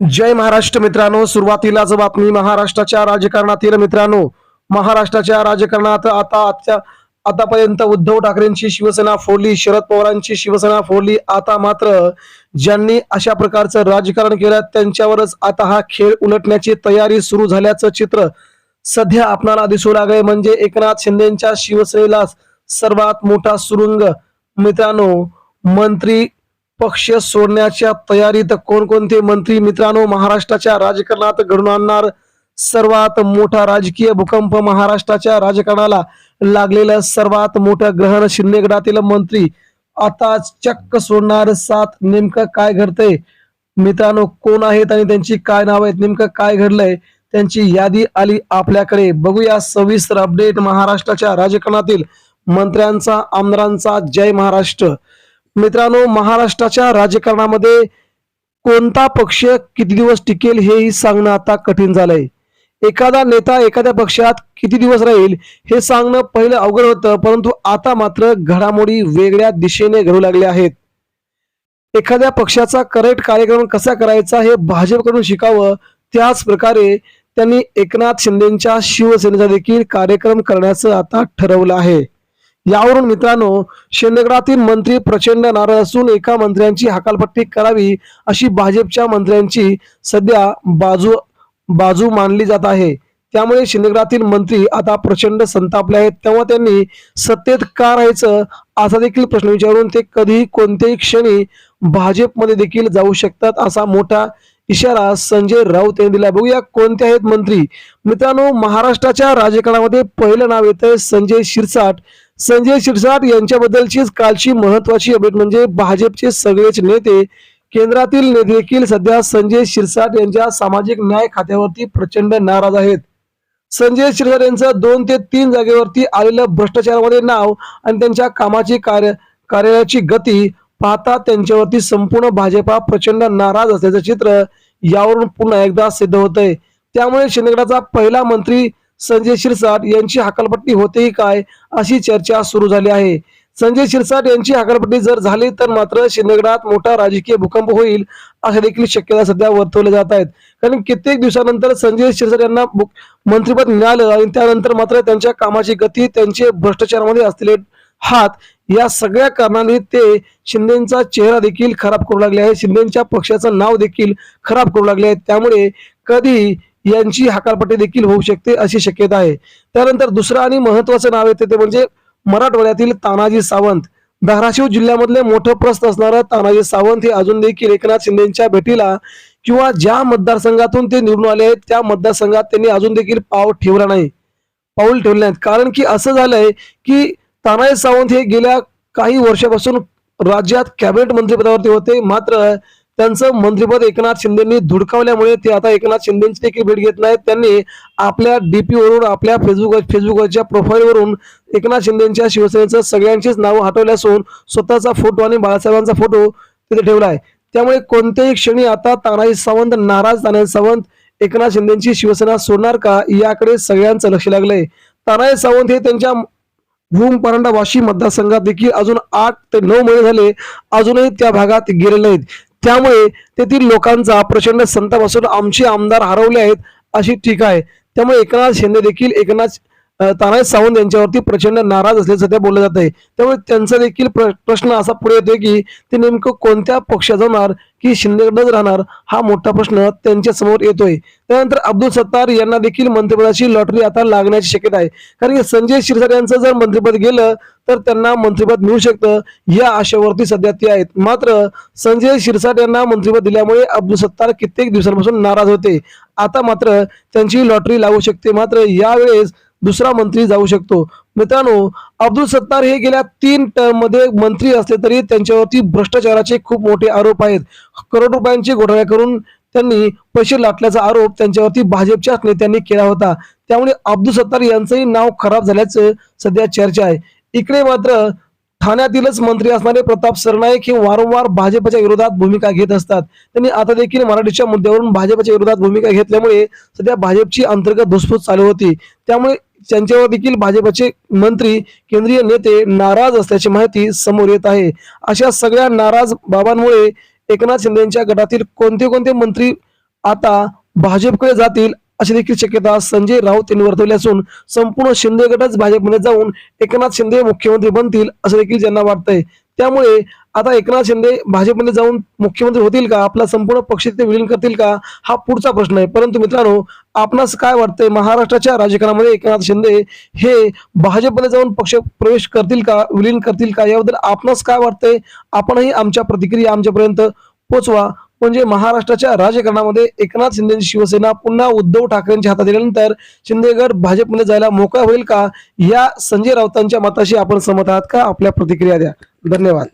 जय महाराष्ट्र मित्रांनो सुरुवातीलाच बातमी. महाराष्ट्राच्या राजकारणातील मित्रांनो महाराष्ट्राच्या राजकारणात आता आजच्या आतापर्यंत उद्धव ठाकरेंची शिवसेना फोडली शरद पवारांची शिवसेना फोडली. आता मात्र ज्यांनी अशा प्रकारचं राजकारण केलं त्यांच्यावरच आता हा खेळ उलटण्याची तयारी सुरू झाल्याचं चित्र सध्या आपणाला दिसू लागले म्हणजे एकनाथ शिंदेच्या शिवसेनेला सर्वात मोठा सुरुंग मित्रांनो मंत्री पक्ष सोडण्याच्या तयारीत कोणकोणते मंत्री मित्रांनो महाराष्ट्राच्या राजकारणात घडून आणणार? सर्वात मोठा राजकीय भूकंप महाराष्ट्राच्या राजकारणाला लागलेलं सर्वात मोठं ग्रहण शिंदेगडातील मंत्री आता चक्क सोडणार सात नेमकं काय घडतंय? मित्रांनो कोण आहेत आणि त्यांची काय नाव आहेत? नेमकं काय घडलंय? त्यांची यादी आली आपल्याकडे. बघूया सविस्तर अपडेट महाराष्ट्राच्या राजकारणातील मंत्र्यांचा आमदारांचा. जय महाराष्ट्र. मित्रांनो महाराष्ट्राच्या राजकारणामध्ये कोणता पक्ष किती दिवस टिकेल हेही सांगणं आता कठीण झालंय. एखादा नेता एखाद्या पक्षात किती दिवस राहील हे सांगणं पहिलं अवघड होतं परंतु आता मात्र घडामोडी वेगळ्या दिशेने घडू लागल्या आहेत. एखाद्या पक्षाचा करेक्ट कार्यक्रम कसा करायचा हे भाजपकडून शिकावं त्याच प्रकारे त्यांनी एकनाथ शिंदेच्या शिवसेनेचा देखील कार्यक्रम करण्याचं आता ठरवलं आहे. यावरून मित्रांनो शिंदेगडातील मंत्री प्रचंड नाराज असून एका मंत्र्यांची हकालपट्टी करावी अशी भाजपच्या मंत्र्यांची सध्या बाजू बाजू मानली जात आहे. त्यामुळे शिंदेगडातील मंत्री आता प्रचंड संतापले आहेत. तेव्हा त्यांनी सत्तेत का राहायचं असा देखील प्रश्न विचारून ते कधीही कोणत्याही क्षणी भाजपमध्ये देखील जाऊ शकतात असा मोठा इशारा संजय राऊत यांनी दिला बघूया कोणते आहेत मंत्री. मित्रांनो महाराष्ट्राच्या राजकारणामध्ये पहिलं नाव येतंय संजय शिरसाट. संजय शिरसाट यांच्याबद्दलचीच कालची महत्वाची अपडेट म्हणजे भाजपचे सगळेच नेते केंद्रातील नेते देखील सध्या संजय शिरसाट यांच्या सामाजिक न्याय खात्यावरती प्रचंड नाराज आहेत. संजय शिरसाट यांचं दोन ते तीन जागेवरती आलेलं भ्रष्टाचारामध्ये नाव आणि त्यांच्या कामाची कार्य कार्यालयाची गती पाहता त्यांच्यावरती संपूर्ण भाजपा प्रचंड नाराज असल्याचं चित्र यावरून पुन्हा एकदा सिद्ध होत आहे त्यामुळे शिंदेगडाचा पहिला मंत्री संजय शिरसाट यांची हकालपट्टी होतेही काय अशी चर्चा सुरू झाली आहे. संजय शिरसाट यांची हकालपट्टी जर झाली तर मात्र शिंदेगडात मोठा राजकीय भूकंप होईल अशा देखील शक्यता सध्या वर्तवल्या जात आहेत. कारण कित्येक दिवसानंतर संजय शिरसाट यांना मंत्रिपद मिळालं आणि त्यानंतर मात्र त्यांच्या कामाची गती त्यांचे भ्रष्टाचारामध्ये असलेले हात या सगळ्या कारणाने ते शिंदेचा चेहरा देखील खराब करू लागले आहे. शिंदेच्या पक्षाचं नाव देखील खराब करू लागले आहे. त्यामुळे कधी यांची हकालपट्टी देखील होऊ शकते अशी शक्यता आहे. त्यानंतर दुसरं आणि महत्वाचं नाव येते ते म्हणजे मराठवाड्यातील तानाजी सावंत. धाराशिव जिल्ह्यामधले मोठं प्रस्त असणारं तानाजी सावंत हे अजून देखील एकनाथ शिंदेच्या भेटीला किंवा ज्या मतदारसंघातून ते निवडून आले आहेत त्या मतदारसंघात त्यांनी अजून देखील पाव ठेवला नाही. पाऊल ठेवले नाहीत. कारण की असं झालंय की तानाजी सावंत हे गेल्या काही वर्षापासून राज्यात कॅबिनेट मंत्रिपदावरती होते. मात्र त्यांचं मंत्रिपद एकनाथ शिंदेनी धुडकावल्यामुळे ते आता एकनाथ शिंदेची देखील भेट घेत नाहीत. त्यांनी आपल्या डीपी वरून आपल्या फेसबुक फेसबुकवरच्या प्रोफाईलवरून एकनाथ शिंदेच्या शिवसेनेचं सगळ्यांचीच नावं हटवले असून स्वतःचा फोटो आणि बाळासाहेबांचा फोटो तिथे ठेवला आहे. त्यामुळे कोणत्याही क्षणी आता तानाजी सावंत नाराज तानाजी सावंत एकनाथ शिंदेची शिवसेना सोडणार का याकडे सगळ्यांचं लक्ष लागलंय. तानाजी सावंत हे त्यांच्या भूम परांडा वाशी मतदारसंघात देखील अजून आठ ते नऊ महिने झाले. अजूनही त्या भागात गेलेले नाहीत. त्यामुळे तेथील लोकांचा प्रचंड संताप असून आमचे आमदार हरवले आहेत अशी टीका आहे. त्यामुळे एकनाथ शिंदे देखील एकनाथ तानाजी सावंत यांच्यावरती प्रचंड नाराज असल्याचं सध्या बोललं जात आहे त्यामुळे त्यांचा देखील प्र- प्रश्न असा पुढे येतोय की ते नेमकं कोणत्या पक्षात जाणार की शिंदेकडच राहणार हा मोठा प्रश्न त्यांच्यासमोर येतोय. त्यानंतर अब्दुल सत्तार यांना देखील मंत्रिपदाची लॉटरी आता लागण्याची शक्यता आहे. कारण की संजय शिरसाट यांचं जर मंत्रिपद गेलं तर त्यांना मंत्रिपद मिळू शकतं या आशेवरती सध्या ते आहेत. मात्र संजय शिरसाट यांना मंत्रिपद दिल्यामुळे अब्दुल सत्तार कित्येक दिवसांपासून नाराज होते. आता मात्र त्यांची लॉटरी लागू शकते. मात्र यावेळेस दुसरा मंत्री जाऊ शकतो. मित्रांनो अब्दुल सत्तार हे गेल्या तीन टर्ममध्ये मंत्री असले तरी त्यांच्यावरती भ्रष्टाचाराचे खूप मोठे आरोप आहेत. करोड रुपयांचे घोटाळे करून त्यांनी पैसे लाटल्याचा आरोप त्यांच्यावरती भाजपच्याच नेत्यांनी केला होता. त्यामुळे अब्दुल सत्तार यांचंही नाव खराब झाल्याचं सध्या चर्चा आहे. इकडे मात्र ठाण्यातीलच मंत्री असणारे प्रताप सरनाईक हे वारंवार भाजपच्या विरोधात भूमिका घेत असतात. त्यांनी आता देखील मराठीच्या मुद्द्यावरून भाजपच्या विरोधात भूमिका घेतल्यामुळे सध्या भाजपची अंतर्गत धुसफूस चालू होती. त्यामुळे त्यांच्यावर देखील भाजपचे मंत्री केंद्रीय नेते नाराज असल्याची माहिती समोर येत आहे. अशा सगळ्या नाराज बाबांमुळे एकनाथ शिंदेच्या गटातील कोणते कोणते मंत्री आता भाजपकडे जातील अशी देखील शक्यता संजय राऊत यांनी वर्तवली असून संपूर्ण शिंदे गटच भाजपमध्ये जाऊन एकनाथ शिंदे मुख्यमंत्री बनतील असं देखील त्यांना वाटतंय. त्यामुळे आता एकनाथ शिंदे भाजपमध्ये जाऊन मुख्यमंत्री होतील का? आपला संपूर्ण पक्ष तिथे विलीन करतील का? हा पुढचा प्रश्न आहे. परंतु मित्रांनो आपणास काय वाटतंय? महाराष्ट्राच्या राजकारणामध्ये एकनाथ शिंदे हे भाजपमध्ये जाऊन पक्ष प्रवेश करतील का? विलीन करतील का? याबद्दल आपणास काय वाटतंय? आपणही आमच्या प्रतिक्रिया आमच्यापर्यंत पोचवा. म्हणजे महाराष्ट्राच्या राजकारणामध्ये एकनाथ शिंदेची शिवसेना पुन्हा उद्धव ठाकरेंच्या हातात दिल्यानंतर शिंदेगड भाजपमध्ये जायला मोकळा होईल का? या संजय राऊतांच्या मताशी आपण सहमत आहात का? आपल्या प्रतिक्रिया द्या. धन्यवाद.